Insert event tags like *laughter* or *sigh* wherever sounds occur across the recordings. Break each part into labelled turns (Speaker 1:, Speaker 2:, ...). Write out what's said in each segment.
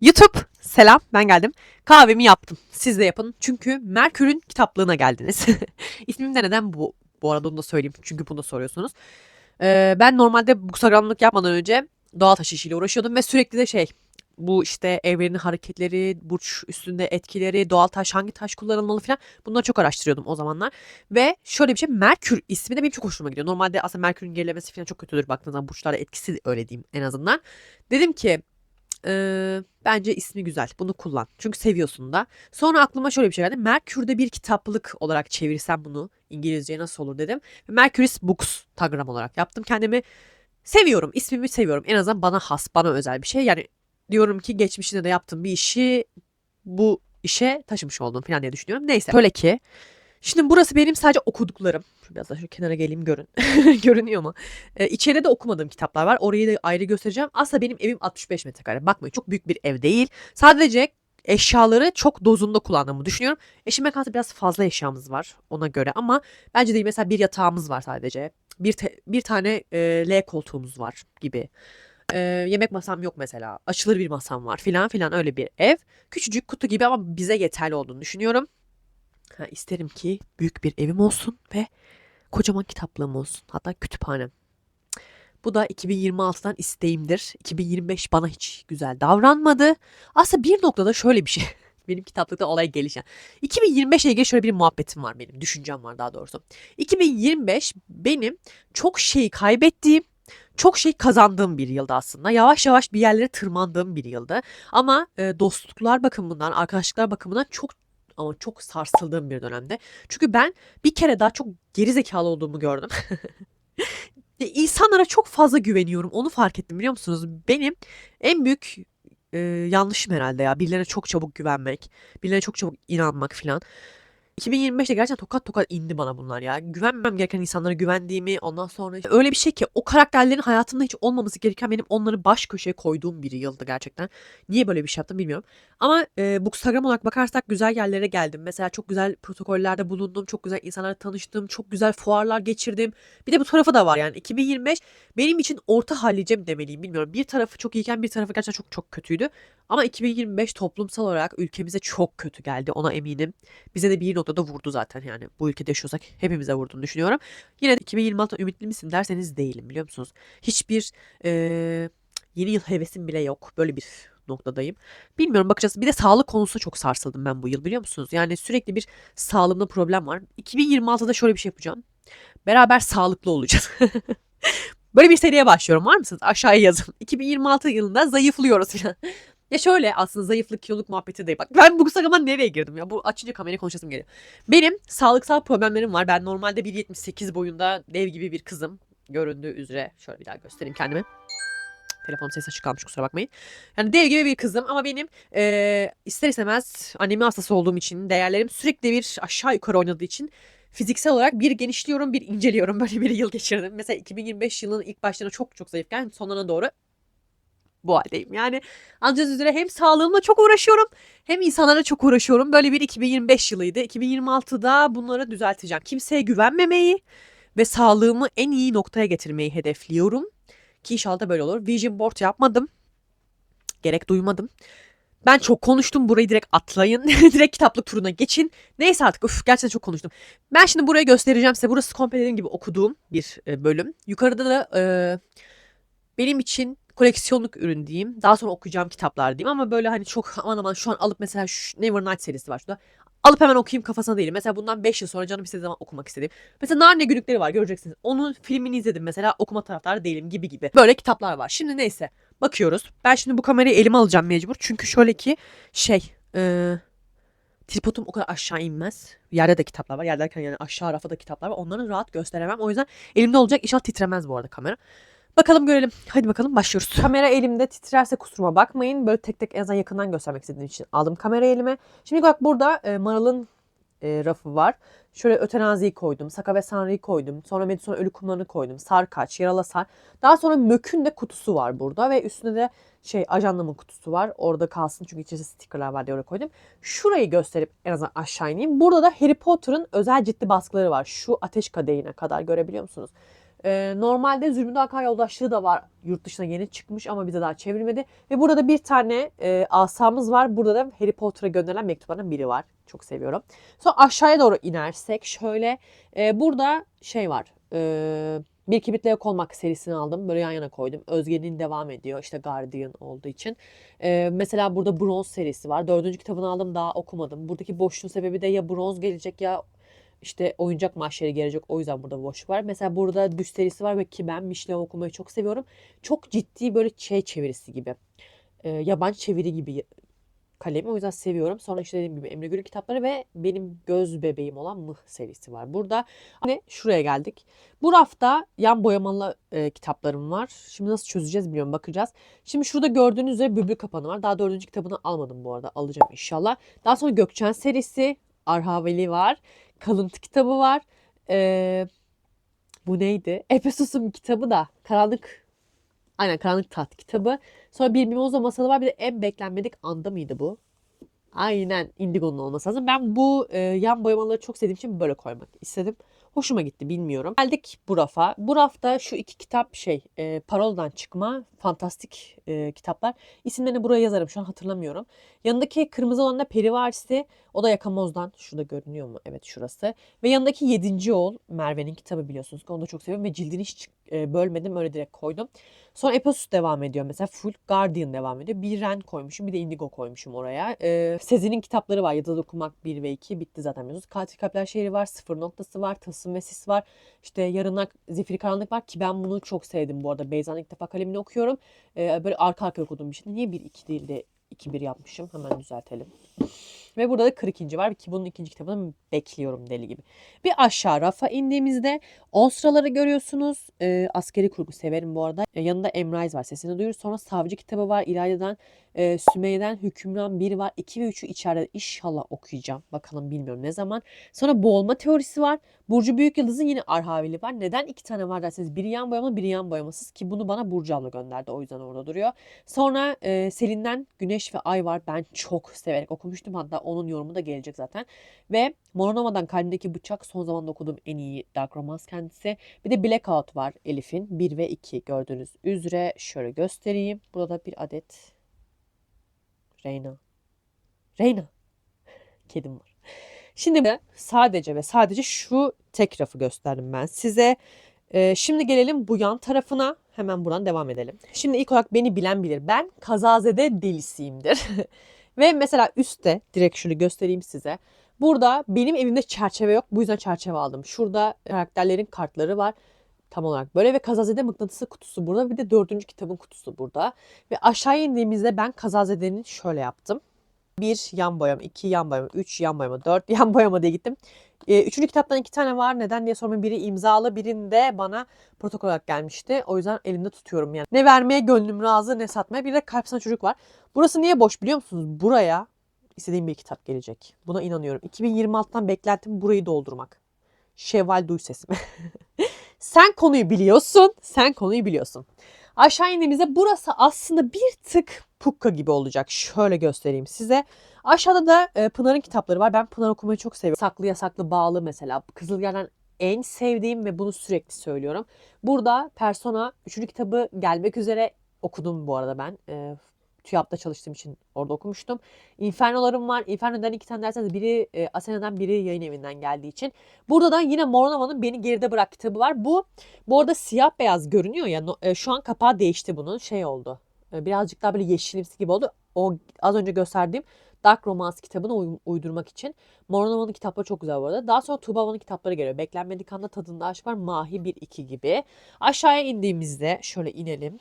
Speaker 1: YouTube selam ben geldim. Kahvemi yaptım. Siz de yapın. Çünkü Merkür'ün kitaplığına geldiniz. *laughs* İsmim de neden bu? Bu arada onu da söyleyeyim. Çünkü bunu da soruyorsunuz. Ee, ben normalde bookstagramlık yapmadan önce doğal taş işiyle uğraşıyordum ve sürekli de şey bu işte evrenin hareketleri, burç üstünde etkileri, doğal taş hangi taş kullanılmalı falan bunları çok araştırıyordum o zamanlar. Ve şöyle bir şey Merkür ismi de benim çok hoşuma gidiyor. Normalde aslında Merkür'ün gerilemesi falan çok kötüdür baktığınız zaman etkisi öyle diyeyim en azından. Dedim ki Eee, bence ismi güzel. Bunu kullan. Çünkü seviyorsun da. Sonra aklıma şöyle bir şey geldi. Merkür'de bir kitaplık olarak çevirsem bunu İngilizceye nasıl olur dedim. Mercury's Books tagram olarak yaptım. Kendimi seviyorum. İsmimi seviyorum. En azından bana has, bana özel bir şey. Yani diyorum ki geçmişinde de yaptığım bir işi bu işe taşımış oldum falan diye düşünüyorum. Neyse. Şöyle ki Şimdi burası benim sadece okuduklarım. Şu biraz daha şu kenara geleyim görün. *laughs* Görünüyor mu? Ee, içeride de okumadığım kitaplar var. Orayı da ayrı göstereceğim. Aslında benim evim 65 metrekare. Bakmayın çok büyük bir ev değil. Sadece eşyaları çok dozunda kullandığımı düşünüyorum. Eşime karşı biraz fazla eşyamız var ona göre ama bence değil mesela bir yatağımız var sadece. Bir, bir tane e, L koltuğumuz var gibi. E, yemek masam yok mesela. Açılır bir masam var filan filan öyle bir ev. Küçücük kutu gibi ama bize yeterli olduğunu düşünüyorum. Ha, isterim ki büyük bir evim olsun ve kocaman kitaplığım olsun. Hatta kütüphanem. Bu da 2026'dan isteğimdir. 2025 bana hiç güzel davranmadı. Aslında bir noktada şöyle bir şey. *laughs* benim kitaplıkta olay gelişen. 2025 ile ilgili şöyle bir muhabbetim var benim. Düşüncem var daha doğrusu. 2025 benim çok şey kaybettiğim, çok şey kazandığım bir yıldı aslında. Yavaş yavaş bir yerlere tırmandığım bir yıldı. Ama e, dostluklar bakımından, arkadaşlıklar bakımından çok ama çok sarsıldığım bir dönemde. Çünkü ben bir kere daha çok geri zekalı olduğumu gördüm. Ya *laughs* İnsanlara çok fazla güveniyorum. Onu fark ettim biliyor musunuz? Benim en büyük e, yanlışım herhalde ya. Birilerine çok çabuk güvenmek, birilerine çok çabuk inanmak filan. 2025'te gerçekten tokat tokat indi bana bunlar ya. Güvenmem gereken insanlara güvendiğimi ondan sonra öyle bir şey ki o karakterlerin hayatımda hiç olmaması gereken benim onları baş köşeye koyduğum bir yıldı gerçekten. Niye böyle bir şey yaptım bilmiyorum. Ama e, Bookstagram olarak bakarsak güzel yerlere geldim. Mesela çok güzel protokollerde bulundum. Çok güzel insanlarla tanıştım. Çok güzel fuarlar geçirdim. Bir de bu tarafı da var yani. 2025 benim için orta hallicem demeliyim bilmiyorum. Bir tarafı çok iyiyken bir tarafı gerçekten çok çok kötüydü. Ama 2025 toplumsal olarak ülkemize çok kötü geldi ona eminim. Bize de bir noktada vurdu zaten yani. Bu ülkede yaşıyorsak hepimize vurduğunu düşünüyorum. Yine de 2026'dan ümitli misin derseniz değilim biliyor musunuz? Hiçbir eee, yeni yıl hevesim bile yok. Böyle bir noktadayım. Bilmiyorum bakacağız. Bir de sağlık konusunda çok sarsıldım ben bu yıl biliyor musunuz? Yani sürekli bir sağlığımda problem var. 2026'da şöyle bir şey yapacağım. Beraber sağlıklı olacağız. *laughs* Böyle bir seriye başlıyorum. Var mısınız? Aşağıya yazın. 2026 yılında zayıflıyoruz falan. Ya şöyle aslında zayıflık kiloluk muhabbeti değil. Bak ben bu Instagram'a nereye girdim ya? Bu açınca kamerayı konuşasım geliyor. Benim sağlıksal problemlerim var. Ben normalde 1.78 boyunda dev gibi bir kızım. Göründüğü üzere. Şöyle bir daha göstereyim kendimi. Telefonum sesi açık kalmış kusura bakmayın. Yani dev gibi bir kızım ama benim eee, ister istemez annemin hastası olduğum için değerlerim sürekli bir aşağı yukarı oynadığı için fiziksel olarak bir genişliyorum bir inceliyorum. *laughs* Böyle bir yıl geçirdim. Mesela 2025 yılının ilk başlarına çok çok zayıfken sonuna doğru bu haldeyim. Yani anlayacağınız üzere hem sağlığımla çok uğraşıyorum hem insanlara çok uğraşıyorum. Böyle bir 2025 yılıydı. 2026'da bunları düzelteceğim. Kimseye güvenmemeyi ve sağlığımı en iyi noktaya getirmeyi hedefliyorum. Ki inşallah da böyle olur. Vision board yapmadım. Gerek duymadım. Ben çok konuştum. Burayı direkt atlayın. *laughs* direkt kitaplık turuna geçin. Neyse artık. Üf, gerçekten çok konuştum. Ben şimdi burayı göstereceğim size. Burası komple dediğim gibi okuduğum bir e, bölüm. Yukarıda da e, benim için koleksiyonluk ürün diyeyim. Daha sonra okuyacağım kitaplar diyeyim ama böyle hani çok aman aman şu an alıp mesela şu Nevernight serisi var şurada. Alıp hemen okuyayım kafasına değilim. Mesela bundan 5 yıl sonra canım istediği zaman okumak istediğim. Mesela Narnia günlükleri var göreceksiniz. Onun filmini izledim mesela okuma taraftarı değilim gibi gibi. Böyle kitaplar var. Şimdi neyse bakıyoruz. Ben şimdi bu kamerayı elime alacağım mecbur. Çünkü şöyle ki şey e, tripodum o kadar aşağı inmez. Yerde de kitaplar var. Yerdeyken yani aşağı rafa da kitaplar var. Onları rahat gösteremem. O yüzden elimde olacak. İnşallah titremez bu arada kamera. Bakalım görelim. Hadi bakalım başlıyoruz. Kamera elimde titrerse kusuruma bakmayın. Böyle tek tek en azından yakından göstermek istediğim için aldım kamera elime. Şimdi bak burada e, Maral'ın e, rafı var. Şöyle ötenaziyi koydum. Saka ve Sanri'yi koydum. Sonra Medison ölü kumlarını koydum. Sarkaç, Yaralı Sar. Daha sonra Mök'ün de kutusu var burada. Ve üstünde de şey ajandamın kutusu var. Orada kalsın çünkü içerisinde stickerlar var diye oraya koydum. Şurayı gösterip en azından aşağı ineyim. Burada da Harry Potter'ın özel ciddi baskıları var. Şu ateş kadehine kadar görebiliyor musunuz? Ee, normalde Zülmü Hakan Yoldaşlığı da var. Yurt dışına yeni çıkmış ama bize daha çevrilmedi. Ve burada bir tane e, asamız var. Burada da Harry Potter'a gönderilen mektuplardan biri var. Çok seviyorum. Sonra aşağıya doğru inersek şöyle e, burada şey var. E, bir kibritle yok olmak serisini aldım. Böyle yan yana koydum. Özge'nin devam ediyor. İşte Guardian olduğu için. E, mesela burada Bronz serisi var. Dördüncü kitabını aldım daha okumadım. Buradaki boşluğun sebebi de ya Bronz gelecek ya işte oyuncak maaşları gelecek. O yüzden burada boşluk var. Mesela burada Düz serisi var ve ki ben Mişle okumayı çok seviyorum. Çok ciddi böyle şey çevirisi gibi. E, yabancı çeviri gibi kalemi. O yüzden seviyorum. Sonra işte dediğim gibi Emre Gül'ün kitapları ve benim göz bebeğim olan Mıh serisi var. Burada hani şuraya geldik. Bu rafta yan boyamalı e, kitaplarım var. Şimdi nasıl çözeceğiz bilmiyorum bakacağız. Şimdi şurada gördüğünüz üzere Bülbül Kapanı var. Daha dördüncü kitabını almadım bu arada. Alacağım inşallah. Daha sonra Gökçen serisi. Arhaveli var. Kalıntı kitabı var. Ee, bu neydi? Efesus'un kitabı da. Karanlık Aynen Karanlık Taht kitabı. Sonra Bir Mimoza Masalı var. Bir de En Beklenmedik Anda mıydı bu? Aynen Indigo'nun olması lazım. Ben bu e, yan boyamaları çok sevdiğim için böyle koymak istedim. Hoşuma gitti bilmiyorum. Geldik bu rafa. Bu rafta şu iki kitap şey e, Parola'dan çıkma fantastik e, kitaplar. İsimlerini buraya yazarım şu an hatırlamıyorum. Yanındaki kırmızı olan da Perivarisi. O da Yakamoz'dan. Şurada görünüyor mu? Evet şurası. Ve yanındaki Yedinci Oğul Merve'nin kitabı biliyorsunuz onu da çok seviyorum. Ve cildini hiç e, bölmedim öyle direkt koydum. Sonra Eposus devam ediyor. Mesela Full Guardian devam ediyor. Bir Ren koymuşum bir de Indigo koymuşum oraya. Ee, Sezin'in kitapları var. Yadıda Okumak 1 ve 2 bitti zaten biliyorsunuz. Katil Kalpler Şehri var. Sıfır Noktası var. Tasım ve Sis var. İşte Yarınlar Zifiri Karanlık var ki ben bunu çok sevdim bu arada. Beyza'nın ilk defa kalemini okuyorum. Ee, böyle arka arkaya okuduğum bir şey. Niye 1-2 değil de 2-1 yapmışım? Hemen düzeltelim. Ve burada da 42. var ki bunun ikinci kitabını bekliyorum deli gibi. Bir aşağı rafa indiğimizde 10 sıraları görüyorsunuz. Ee, askeri kurgu severim bu arada. Ee, yanında Emraiz var sesini duyuyoruz. Sonra Savcı kitabı var. İlayda'dan e, Sümeyye'den Hükümran 1 var. 2 ve 3'ü içeride inşallah okuyacağım. Bakalım bilmiyorum ne zaman. Sonra boğulma teorisi var. Burcu Büyük Yıldız'ın yine Arhavili var. Neden iki tane var derseniz biri yan boyamalı biri yan boyamasız ki bunu bana Burcu abla gönderdi. O yüzden orada duruyor. Sonra e, Selin'den Güneş ve Ay var. Ben çok severek okumuştum. Hatta onun yorumu da gelecek zaten. Ve Mononoma'dan Kalbimdeki Bıçak son zamanda okuduğum en iyi dark romance kendisi. Bir de Blackout var Elif'in 1 ve 2 gördüğünüz üzere. Şöyle göstereyim. Burada bir adet Reyna. Reyna. Kedim var. Şimdi de sadece ve sadece şu tek rafı gösterdim ben size. Ee, şimdi gelelim bu yan tarafına. Hemen buradan devam edelim. Şimdi ilk olarak beni bilen bilir. Ben kazazede delisiyimdir. *laughs* ve mesela üstte direkt şunu göstereyim size. Burada benim evimde çerçeve yok. Bu yüzden çerçeve aldım. Şurada karakterlerin kartları var. Tam olarak böyle ve Kazazede mıknatısı kutusu burada. Bir de dördüncü kitabın kutusu burada. Ve aşağı indiğimizde ben Kazazede'nin şöyle yaptım. Bir yan boyama, iki yan boyama, üç yan boyama, dört yan boyama diye gittim. Ee, üçüncü kitaptan iki tane var. Neden diye sormayın. Biri imzalı, birinde bana protokol olarak gelmişti. O yüzden elimde tutuyorum yani. Ne vermeye gönlüm razı ne satmaya. Bir de kalp sana çocuk var. Burası niye boş biliyor musunuz? Buraya istediğim bir kitap gelecek. Buna inanıyorum. 2026'dan beklentim burayı doldurmak. Şevval duy sesimi. *laughs* sen konuyu biliyorsun. Sen konuyu biliyorsun. Aşağı indiğimizde burası aslında bir tık pukka gibi olacak. Şöyle göstereyim size. Aşağıda da e, Pınar'ın kitapları var. Ben Pınar okumayı çok seviyorum. Saklı Yasaklı Bağlı mesela. Kızılger'den en sevdiğim ve bunu sürekli söylüyorum. Burada Persona 3. kitabı gelmek üzere okudum bu arada ben. E, TÜYAP'ta çalıştığım için orada okumuştum. Inferno'larım var. Inferno'dan iki tane derseniz biri e, Asena'dan biri yayın evinden geldiği için. Burada da yine Moronova'nın Beni Geride Bırak kitabı var. Bu bu arada siyah beyaz görünüyor ya. No, e, şu an kapağı değişti bunun. Şey oldu. E, birazcık daha böyle yeşilimsi gibi oldu. O az önce gösterdiğim Dark Romance kitabını uy- uydurmak için. Moronova'nın kitapları çok güzel bu arada. Daha sonra Tuğba'nın kitapları geliyor. Beklenmedik anda tadında aşk var. Mahi 1-2 gibi. Aşağıya indiğimizde şöyle inelim.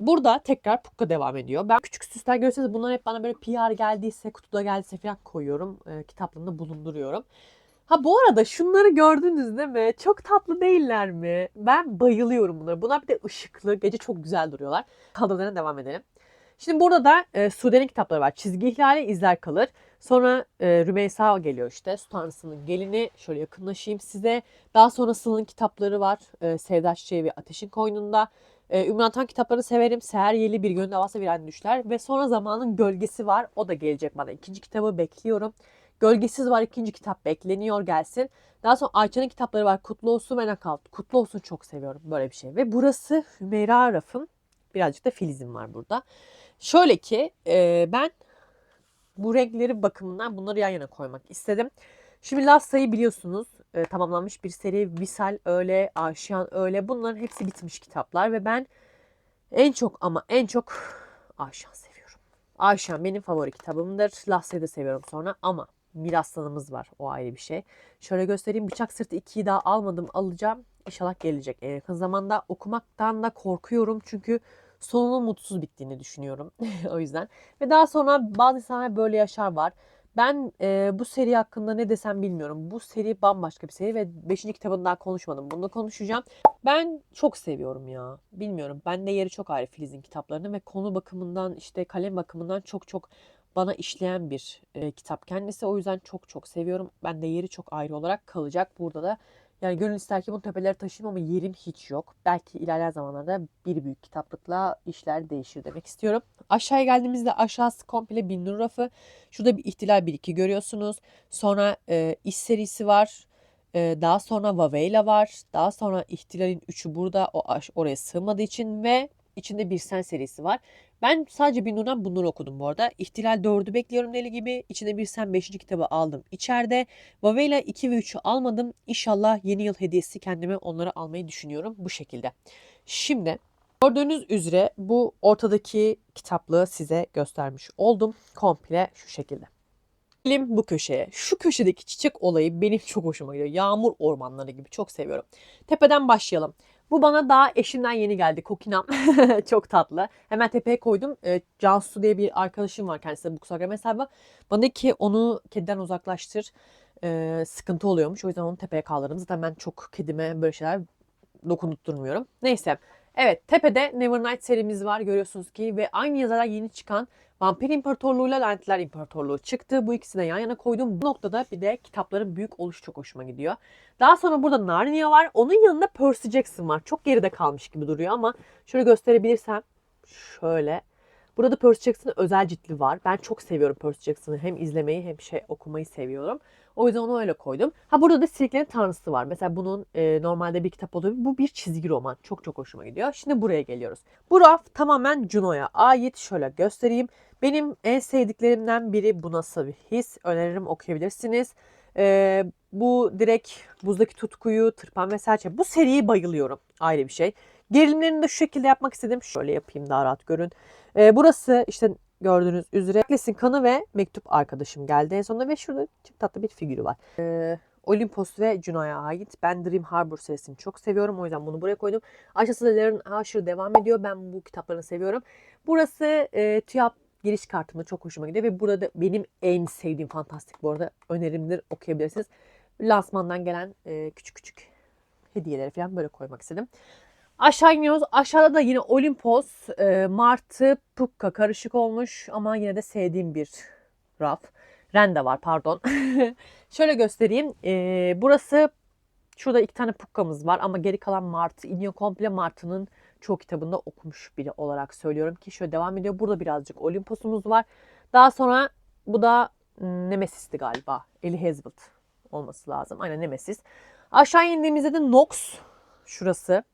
Speaker 1: Burada tekrar Pukka devam ediyor. Ben küçük süsler görürseniz bunlar hep bana böyle PR geldiyse, kutuda geldiyse falan koyuyorum. E, kitaplığımda bulunduruyorum. Ha bu arada şunları gördünüz değil mi? Çok tatlı değiller mi? Ben bayılıyorum bunlara. Bunlar bir de ışıklı. Gece çok güzel duruyorlar. Kaldırmadan devam edelim. Şimdi burada da e, Sude'nin kitapları var. Çizgi ihlali izler kalır. Sonra e, Rümeysa geliyor işte. Su Tanrısı'nın gelini. Şöyle yakınlaşayım size. Daha sonra Sıla'nın kitapları var. E, Sevda Çiçeği ve Ateşin Koynunda. E, Ümran Tan kitaplarını severim. Seher Yeli Bir Gönül Havası Viren Düşler. Ve sonra Zamanın Gölgesi var. O da gelecek bana. İkinci kitabı bekliyorum. Gölgesiz var ikinci kitap bekleniyor gelsin. Daha sonra Ayça'nın kitapları var. Kutlu olsun ve Nakavt. Kutlu olsun çok seviyorum böyle bir şey. Ve burası Hümeyra Raf'ın birazcık da Filiz'im var burada. Şöyle ki e, ben bu renkleri bakımından bunları yan yana koymak istedim. Şimdi Lassa'yı biliyorsunuz e, tamamlanmış bir seri. Visal öyle, Aşiyan öyle. Bunların hepsi bitmiş kitaplar ve ben en çok ama en çok Aşiyan seviyorum. Aşiyan benim favori kitabımdır. Lassa'yı da seviyorum sonra ama Miraslanımız var. O ayrı bir şey. Şöyle göstereyim. Bıçak Sırtı 2'yi daha almadım. Alacağım. İnşallah gelecek en yakın zamanda. Okumaktan da korkuyorum. Çünkü sonunun mutsuz bittiğini düşünüyorum. *laughs* o yüzden. Ve daha sonra bazı insanlar böyle yaşar var. Ben e, bu seri hakkında ne desem bilmiyorum. Bu seri bambaşka bir seri ve 5. kitabını daha konuşmadım. Bunu da konuşacağım. Ben çok seviyorum ya. Bilmiyorum. Bende yeri çok ayrı Filiz'in kitaplarının ve konu bakımından işte kalem bakımından çok çok bana işleyen bir e, kitap kendisi. O yüzden çok çok seviyorum. Ben de yeri çok ayrı olarak kalacak. Burada da yani gönül ister ki bunu tepelere taşıyayım ama yerim hiç yok. Belki ilerleyen zamanlarda bir büyük kitaplıkla işler değişir demek istiyorum. Aşağıya geldiğimizde aşağısı komple bin nur rafı. Şurada bir ihtilal 1-2 görüyorsunuz. Sonra e, iş serisi var. E, daha sonra Vaveyla var. Daha sonra ihtilalin 3'ü burada. O oraya sığmadığı için ve içinde bir sen serisi var. Ben sadece bir Nur'dan bunları okudum bu arada. İhtilal 4'ü bekliyorum deli gibi. İçinde bir sen 5. kitabı aldım içeride. Vaveyla 2 ve 3'ü almadım. İnşallah yeni yıl hediyesi kendime onları almayı düşünüyorum bu şekilde. Şimdi gördüğünüz üzere bu ortadaki kitaplığı size göstermiş oldum. Komple şu şekilde. Gelelim bu köşeye. Şu köşedeki çiçek olayı benim çok hoşuma gidiyor. Yağmur ormanları gibi çok seviyorum. Tepeden başlayalım. Bu bana daha eşimden yeni geldi. Kokinam. *laughs* çok tatlı. Hemen tepeye koydum. E, Cansu diye bir arkadaşım var kendisi bu Instagram hesabı. Bana ki onu kediden uzaklaştır. E, sıkıntı oluyormuş. O yüzden onu tepeye kaldırdım. Zaten ben çok kedime böyle şeyler dokundurmuyorum. Neyse. Evet tepede Nevernight serimiz var görüyorsunuz ki ve aynı yazarlar yeni çıkan Vampir İmparatorluğu ile Lanetler İmparatorluğu çıktı. Bu ikisini yan yana koydum. Bu noktada bir de kitapların büyük oluşu çok hoşuma gidiyor. Daha sonra burada Narnia var. Onun yanında Percy Jackson var. Çok geride kalmış gibi duruyor ama şöyle gösterebilirsem şöyle. Burada Percy Jackson'ın özel ciltli var. Ben çok seviyorum Percy Jackson'ı. Hem izlemeyi hem şey okumayı seviyorum. O yüzden onu öyle koydum. Ha burada da Siliklerin Tanrısı var. Mesela bunun e, normalde bir kitap oluyor. Bu bir çizgi roman. Çok çok hoşuma gidiyor. Şimdi buraya geliyoruz. Bu raf tamamen Juno'ya ait. Şöyle göstereyim. Benim en sevdiklerimden biri bu nasıl bir his. Öneririm okuyabilirsiniz. E, bu direkt buzdaki tutkuyu, tırpan ve serçe. Bu seriye bayılıyorum. Ayrı bir şey. Gerilimlerini de şu şekilde yapmak istedim. Şöyle yapayım daha rahat görün. E, burası işte gördüğünüz üzere Leklesin kanı ve mektup arkadaşım geldi en sonunda ve şurada çok tatlı bir figürü var. Ee, Olympus ve Juno'ya ait. Ben Dream Harbor serisini çok seviyorum. O yüzden bunu buraya koydum. Aşağısı Lauren Asher devam ediyor. Ben bu kitaplarını seviyorum. Burası e, TÜYAP giriş kartımda çok hoşuma gidiyor ve burada benim en sevdiğim fantastik bu arada önerimdir okuyabilirsiniz. Lansmandan gelen e, küçük küçük hediyeleri falan böyle koymak istedim. Aşağı iniyoruz. Aşağıda da yine Olimpos, e, Martı, Pukka karışık olmuş ama yine de sevdiğim bir raf. Rende var pardon. *laughs* Şöyle göstereyim. E, burası şurada iki tane Pukka'mız var ama geri kalan Martı iniyor komple Martı'nın çoğu kitabında okumuş biri olarak söylüyorum ki şöyle devam ediyor. Burada birazcık Olimpos'umuz var. Daha sonra bu da Nemesis'ti galiba. Eli Hazlitt olması lazım. Aynen Nemesis. Aşağı indiğimizde de Nox şurası.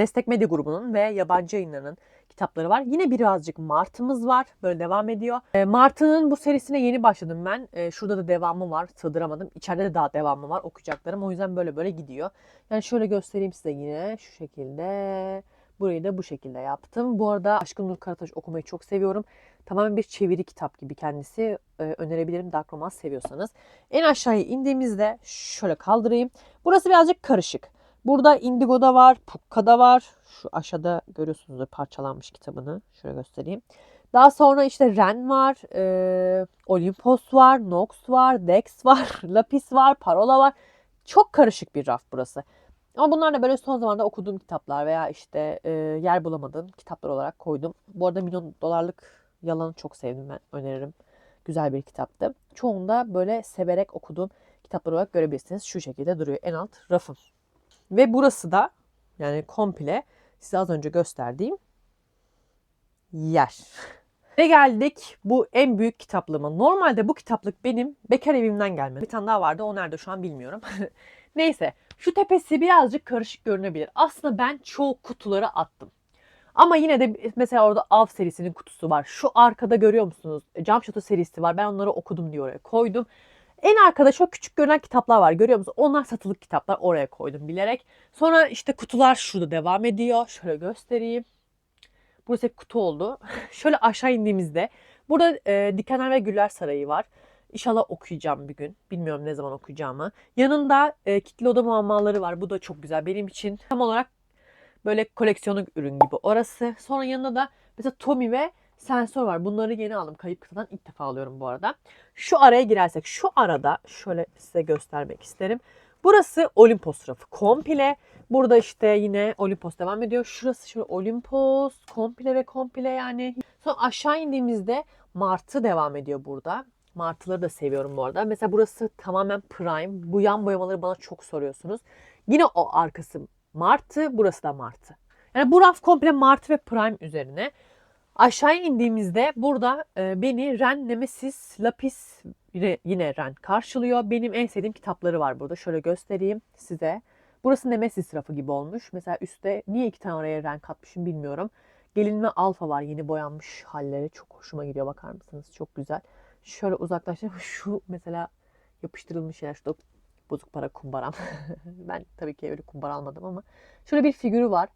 Speaker 1: Destek Medya grubunun ve yabancı yayınlarının kitapları var. Yine birazcık Martı'mız var. Böyle devam ediyor. E, Martı'nın bu serisine yeni başladım ben. E, şurada da devamı var. Sığdıramadım. İçeride de daha devamı var okuyacaklarım. O yüzden böyle böyle gidiyor. Yani şöyle göstereyim size yine şu şekilde. Burayı da bu şekilde yaptım. Bu arada Aşkın Nur Karataş okumayı çok seviyorum. Tamamen bir çeviri kitap gibi kendisi. Ee, önerebilirim Dark Romance seviyorsanız. En aşağıya indiğimizde şöyle kaldırayım. Burası birazcık karışık. Burada Indigo'da var, Pukka'da var. Şu aşağıda görüyorsunuzdur parçalanmış kitabını. Şöyle göstereyim. Daha sonra işte Ren var, e, Olympos var, Nox var, Dex var, *laughs* Lapis var, Parola var. Çok karışık bir raf burası. Ama bunlar da böyle son zamanlarda okuduğum kitaplar veya işte e, yer bulamadığım kitaplar olarak koydum. Bu arada milyon dolarlık yalanı çok sevdim ben öneririm. Güzel bir kitaptı. Çoğunda böyle severek okuduğum kitaplar olarak görebilirsiniz. Şu şekilde duruyor en alt rafım. Ve burası da yani komple size az önce gösterdiğim yer. *laughs* Ve geldik bu en büyük kitaplığıma. Normalde bu kitaplık benim bekar evimden gelme. Bir tane daha vardı o nerede şu an bilmiyorum. *laughs* Neyse şu tepesi birazcık karışık görünebilir. Aslında ben çoğu kutuları attım. Ama yine de mesela orada Av serisinin kutusu var. Şu arkada görüyor musunuz? Cam Şato serisi var. Ben onları okudum diye oraya koydum. En arkada çok küçük görünen kitaplar var. Görüyor musunuz? Onlar satılık kitaplar. Oraya koydum bilerek. Sonra işte kutular şurada devam ediyor. Şöyle göstereyim. Burası hep kutu oldu. *laughs* Şöyle aşağı indiğimizde burada e, Dikenler ve Güller Sarayı var. İnşallah okuyacağım bir gün. Bilmiyorum ne zaman okuyacağımı. Yanında e, Kitli Oda Muammaları var. Bu da çok güzel. Benim için tam olarak böyle koleksiyonluk ürün gibi orası. Sonra yanında da mesela Tommy ve sensör var. Bunları yeni aldım. Kayıp kıtadan ilk defa alıyorum bu arada. Şu araya girersek şu arada şöyle size göstermek isterim. Burası Olimpos rafı komple. Burada işte yine Olimpos devam ediyor. Şurası şöyle Olimpos komple ve komple yani. Sonra aşağı indiğimizde Martı devam ediyor burada. Martıları da seviyorum bu arada. Mesela burası tamamen prime. Bu yan boyamaları bana çok soruyorsunuz. Yine o arkası Martı, burası da Martı. Yani bu raf komple Martı ve Prime üzerine. Aşağıya indiğimizde burada e, beni Ren, Nemesis, Lapis yine Ren karşılıyor. Benim en sevdiğim kitapları var burada. Şöyle göstereyim size. Burası Nemesis rafı gibi olmuş. Mesela üstte niye iki tane oraya Ren katmışım bilmiyorum. Gelin ve Alfa var yeni boyanmış halleri. Çok hoşuma gidiyor bakar mısınız? Çok güzel. Şöyle uzaklaştım. *laughs* Şu mesela yapıştırılmış şeyler. Şurada bozuk para kumbaram. *laughs* ben tabii ki öyle kumbara almadım ama. Şöyle bir figürü var.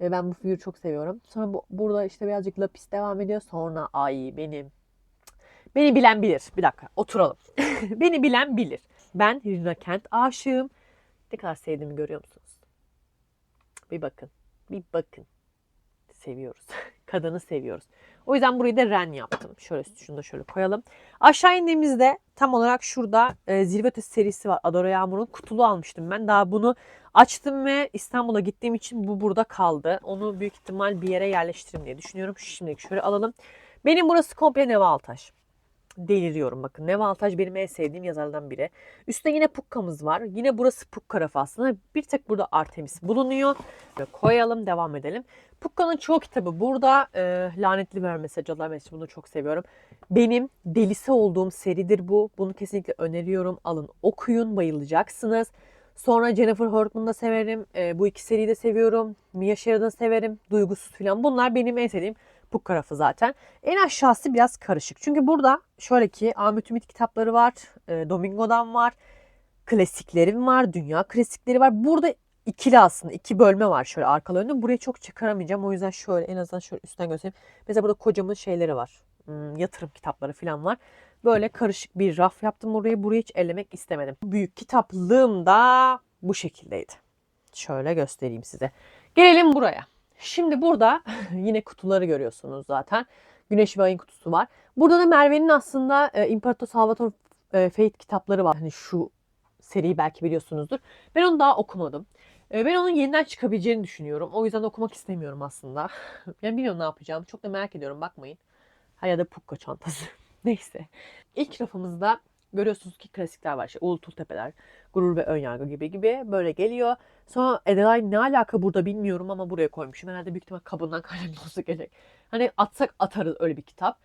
Speaker 1: Ve ben bu figürü çok seviyorum. Sonra bu, burada işte birazcık lapis devam ediyor. Sonra ay benim. Beni bilen bilir. Bir dakika oturalım. *laughs* Beni bilen bilir. Ben Rina Kent aşığım. Ne kadar sevdiğimi görüyor musunuz? Bir bakın. Bir bakın. Seviyoruz. *laughs* Kadını seviyoruz. O yüzden burayı da ren yaptım. Şöyle şunu da şöyle koyalım. Aşağı indiğimizde tam olarak şurada e, Zirve serisi var. Adora Yağmur'un kutulu almıştım ben. Daha bunu açtım ve İstanbul'a gittiğim için bu burada kaldı. Onu büyük ihtimal bir yere yerleştiririm diye düşünüyorum. Şimdilik şöyle alalım. Benim burası komple Neva Altaş. Deliriyorum bakın. Neva Altaş benim en sevdiğim yazarlardan biri. Üstte yine Pukka'mız var. Yine burası Pukka rafı aslında. Bir tek burada Artemis bulunuyor. Böyle koyalım devam edelim. Pukka'nın çoğu kitabı burada. E, Lanetli Vermesi, Cadılar Meclisi bunu çok seviyorum. Benim delisi olduğum seridir bu. Bunu kesinlikle öneriyorum. Alın okuyun bayılacaksınız. Sonra Jennifer Hortman'ı da severim. E, bu iki seriyi de seviyorum. Mia Sheridan'ı severim. Duygusuz falan. Bunlar benim en sevdiğim Pukka rafı zaten. En aşağısı biraz karışık. Çünkü burada şöyle ki Ahmet Ümit kitapları var. E, Domingo'dan var. Klasiklerim var. Dünya klasikleri var. Burada ikili aslında. iki bölme var şöyle arkalı önde. Burayı çok çıkaramayacağım. O yüzden şöyle en azından şöyle üstten göstereyim. Mesela burada kocamın şeyleri var. Hmm, yatırım kitapları falan var. Böyle karışık bir raf yaptım orayı. Burayı hiç ellemek istemedim. Büyük kitaplığım da bu şekildeydi. Şöyle göstereyim size. Gelelim buraya. Şimdi burada *laughs* yine kutuları görüyorsunuz zaten. Güneş ve Ayın kutusu var. Burada da Merve'nin aslında e, İmparator Salvatore e, Fate kitapları var. Hani şu seriyi belki biliyorsunuzdur. Ben onu daha okumadım. E, ben onun yeniden çıkabileceğini düşünüyorum. O yüzden okumak istemiyorum aslında. *laughs* yani bilmiyorum ne yapacağım. Çok da merak ediyorum bakmayın. Ha ya da pukka çantası. *laughs* Neyse. İlk rafımızda görüyorsunuz ki klasikler var. İşte Ulu Tepeler, Gurur ve Önyargı gibi gibi böyle geliyor. Sonra Adelaide ne alaka burada bilmiyorum ama buraya koymuşum. Herhalde büyük ihtimal kabından *laughs* kaynaklı olsa gerek. Hani atsak atarız öyle bir kitap.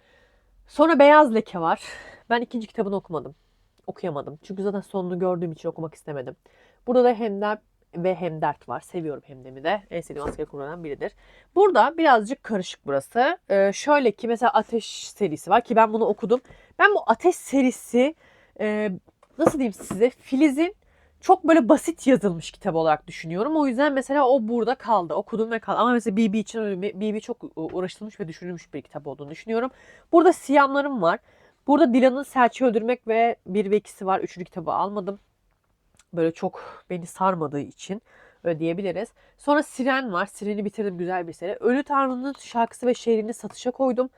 Speaker 1: Sonra Beyaz Leke var. Ben ikinci kitabını okumadım. Okuyamadım. Çünkü zaten sonunu gördüğüm için okumak istemedim. Burada da Hemdem ve Hemdert var. Seviyorum Hemdem'i de. En sevdiğim asker kurlarından biridir. Burada birazcık karışık burası. Ee, şöyle ki mesela Ateş serisi var ki ben bunu okudum. Ben bu Ateş serisi e, nasıl diyeyim size Filiz'in çok böyle basit yazılmış kitap olarak düşünüyorum. O yüzden mesela o burada kaldı. Okudum ve kaldı. Ama mesela BB için BB çok uğraştırılmış ve düşünülmüş bir kitap olduğunu düşünüyorum. Burada Siyamlarım var. Burada Dilan'ın Selçuk'u öldürmek ve bir ve ikisi var. Üçüncü kitabı almadım. Böyle çok beni sarmadığı için öyle diyebiliriz. Sonra Siren var. Siren'i bitirdim güzel bir seri. Ölü Tanrı'nın şarkısı ve şehrini satışa koydum.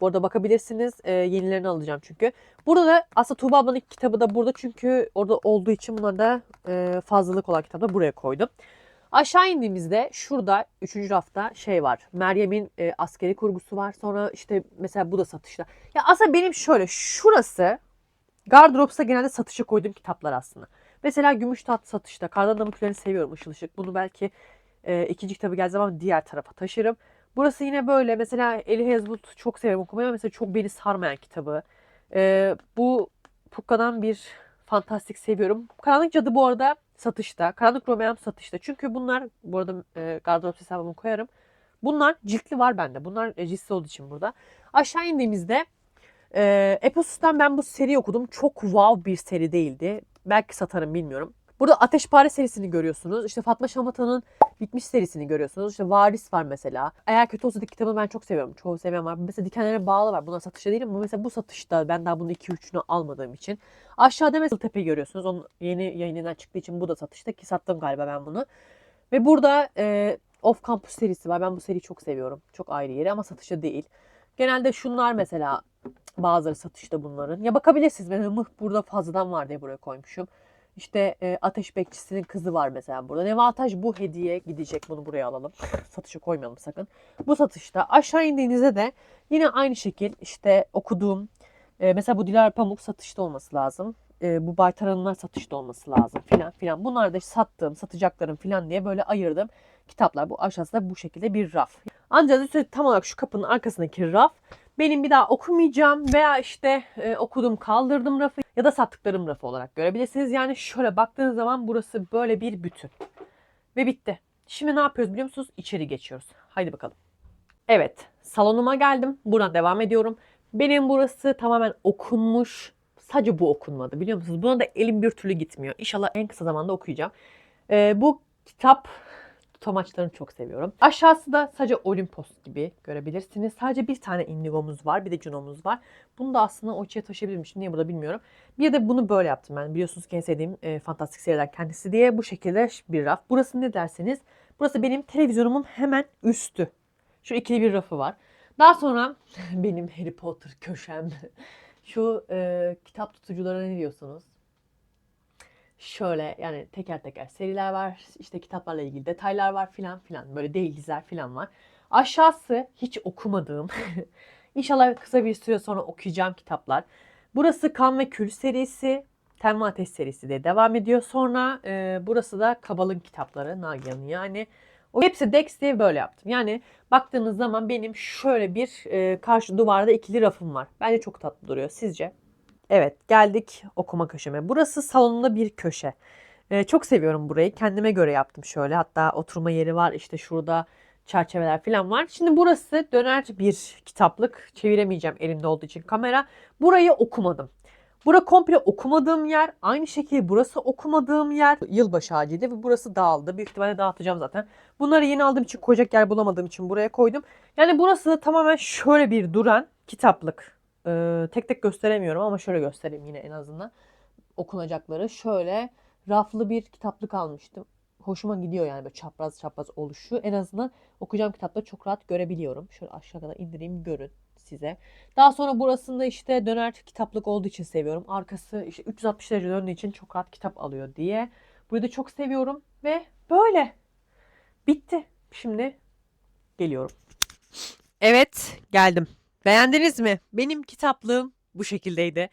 Speaker 1: Bu arada bakabilirsiniz. E, yenilerini alacağım çünkü. Burada da aslında Tuğba ablanın kitabı da burada. Çünkü orada olduğu için bunları da e, fazlalık olan kitabı da buraya koydum. Aşağı indiğimizde şurada 3. rafta şey var. Meryem'in e, askeri kurgusu var. Sonra işte mesela bu da satışta. Ya aslında benim şöyle şurası Gardırops'a genelde satışa koyduğum kitaplar aslında. Mesela Gümüş Tat satışta. Kardan Küllerini seviyorum ışıl ışık. Bunu belki e, ikinci kitabı geldiği zaman diğer tarafa taşırım. Burası yine böyle. Mesela Eli Hezwood çok severim okumayı ama mesela çok beni sarmayan kitabı. Ee, bu Pukka'dan bir fantastik seviyorum. Karanlık Cadı bu arada satışta. Karanlık Romeam satışta. Çünkü bunlar bu arada e, gardırop hesabımı koyarım. Bunlar ciltli var bende. Bunlar ciltli olduğu için burada. Aşağı indiğimizde e, Eposus'tan ben bu seri okudum. Çok wow bir seri değildi. Belki satarım bilmiyorum. Burada Ateşpare serisini görüyorsunuz. İşte Fatma Şamatan'ın Bitmiş serisini görüyorsunuz. İşte Varis var mesela. Eğer kötü olsa kitabı ben çok seviyorum. Çoğu seven var. Mesela Dikenlere Bağlı var. Bunlar satışta değil ama mesela bu satışta ben daha bunu 2-3'ünü almadığım için. Aşağıda mesela Tepe görüyorsunuz. Onun yeni yayınından çıktığı için bu da satışta ki sattım galiba ben bunu. Ve burada e, Off Campus serisi var. Ben bu seriyi çok seviyorum. Çok ayrı yeri ama satışta değil. Genelde şunlar mesela bazıları satışta bunların. Ya bakabilirsiniz. Mesela mıh burada fazladan var diye buraya koymuşum. İşte e, ateş bekçisinin kızı var mesela burada. Nevataj bu hediye gidecek. Bunu buraya alalım. *laughs* Satışa koymayalım sakın. Bu satışta. Aşağı indiğinizde de yine aynı şekil işte okuduğum e, mesela bu Dilara Pamuk satışta olması lazım. E, bu Baytaranlar satışta olması lazım filan filan. Bunlar da sattığım, satacaklarım filan diye böyle ayırdım. Kitaplar bu aşağısında bu şekilde bir raf. Ancak üstelik tam olarak şu kapının arkasındaki raf benim bir daha okumayacağım veya işte e, okudum kaldırdım rafı ya da sattıklarım rafı olarak görebilirsiniz. Yani şöyle baktığınız zaman burası böyle bir bütün. Ve bitti. Şimdi ne yapıyoruz biliyor musunuz? İçeri geçiyoruz. Haydi bakalım. Evet salonuma geldim. Buradan devam ediyorum. Benim burası tamamen okunmuş. Sadece bu okunmadı biliyor musunuz? Buna da elim bir türlü gitmiyor. İnşallah en kısa zamanda okuyacağım. Ee, bu kitap tutamaçlarını çok seviyorum. Aşağısı da sadece Olimpos gibi görebilirsiniz. Sadece bir tane Indigo'muz var. Bir de Juno'muz var. Bunu da aslında o içe taşıyabilirmişim. Niye burada bilmiyorum. Bir de bunu böyle yaptım ben. Biliyorsunuz ki en sevdiğim e, fantastik seriler kendisi diye bu şekilde bir raf. Burası ne derseniz burası benim televizyonumun hemen üstü. Şu ikili bir rafı var. Daha sonra *laughs* benim Harry Potter köşem. *laughs* Şu e, kitap tutuculara ne diyorsunuz? Şöyle yani teker teker seriler var. işte kitaplarla ilgili detaylar var filan filan. Böyle değil diziler filan var. Aşağısı hiç okumadığım. *laughs* İnşallah kısa bir süre sonra okuyacağım kitaplar. Burası Kan ve Kül serisi. Tenma Ateş serisi de devam ediyor. Sonra e, burası da Kabal'ın kitapları. Nagihan'ın yani. O hepsi Dex diye böyle yaptım. Yani baktığınız zaman benim şöyle bir e, karşı duvarda ikili rafım var. Bence çok tatlı duruyor. Sizce? Evet geldik okuma köşeme. Burası salonunda bir köşe. Ee, çok seviyorum burayı. Kendime göre yaptım şöyle. Hatta oturma yeri var. İşte şurada çerçeveler falan var. Şimdi burası döner bir kitaplık. Çeviremeyeceğim elimde olduğu için kamera. Burayı okumadım. Bura komple okumadığım yer. Aynı şekilde burası okumadığım yer. Yılbaşı ağacıydı ve burası dağıldı. Büyük ihtimalle dağıtacağım zaten. Bunları yeni aldığım için koyacak yer bulamadığım için buraya koydum. Yani burası tamamen şöyle bir duran kitaplık. Ee, tek tek gösteremiyorum ama şöyle göstereyim yine en azından. Okunacakları. Şöyle raflı bir kitaplık almıştım. Hoşuma gidiyor yani böyle çapraz çapraz oluşu. En azından okuyacağım kitapları çok rahat görebiliyorum. Şöyle aşağı kadar indireyim görün size. Daha sonra burasında işte döner kitaplık olduğu için seviyorum. Arkası işte 360 derece döndüğü için çok rahat kitap alıyor diye. Burayı da çok seviyorum ve böyle. Bitti. Şimdi geliyorum. Evet geldim. Beğendiniz mi? Benim kitaplığım bu şekildeydi.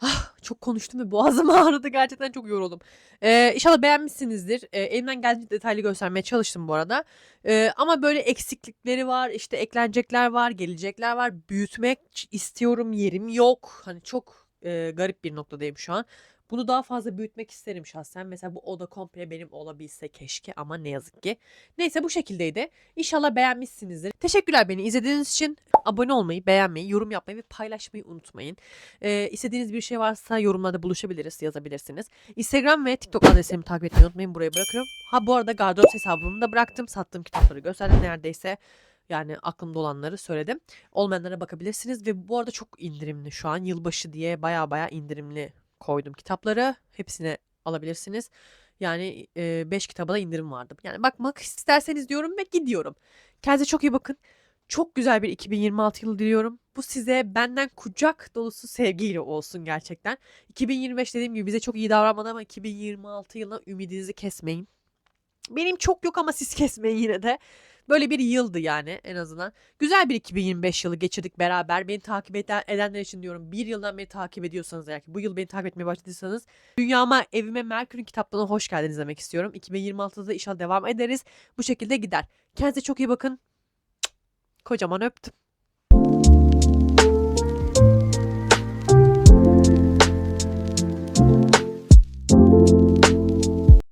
Speaker 1: Ah, çok konuştum ve boğazım *laughs* ağrıdı. Gerçekten çok yoruldum. Ee, inşallah beğenmişsinizdir. Ee, elimden geldiğince detaylı göstermeye çalıştım bu arada. Ee, ama böyle eksiklikleri var. işte eklenecekler var. Gelecekler var. Büyütmek istiyorum. Yerim yok. Hani çok e, garip bir noktadayım şu an. Bunu daha fazla büyütmek isterim şahsen. Mesela bu oda komple benim olabilse keşke ama ne yazık ki. Neyse bu şekildeydi. İnşallah beğenmişsinizdir. Teşekkürler beni izlediğiniz için. Abone olmayı, beğenmeyi, yorum yapmayı ve paylaşmayı unutmayın. Ee, istediğiniz bir şey varsa yorumlarda buluşabiliriz, yazabilirsiniz. Instagram ve TikTok adreslerimi takip etmeyi unutmayın. Buraya bırakıyorum. Ha bu arada gardırop hesabımı da bıraktım. Sattığım kitapları gösterdim neredeyse. Yani aklımda olanları söyledim. Olmayanlara bakabilirsiniz ve bu arada çok indirimli şu an. Yılbaşı diye baya baya indirimli koydum kitapları. Hepsini alabilirsiniz. Yani 5 kitaba da indirim vardı. Yani bakmak isterseniz diyorum ve gidiyorum. Kendinize çok iyi bakın. Çok güzel bir 2026 yılı diliyorum. Bu size benden kucak dolusu sevgiyle olsun gerçekten. 2025 dediğim gibi bize çok iyi davranmadı ama 2026 yılına ümidinizi kesmeyin. Benim çok yok ama siz kesmeyin yine de. Böyle bir yıldı yani en azından. Güzel bir 2025 yılı geçirdik beraber. Beni takip eden, edenler için diyorum. Bir yıldan beni takip ediyorsanız eğer ki bu yıl beni takip etmeye başladıysanız dünyama, evime Merkür'ün kitaplarına hoş geldiniz demek istiyorum. 2026'da da inşallah devam ederiz. Bu şekilde gider. Kendinize çok iyi bakın. Kocaman öptüm.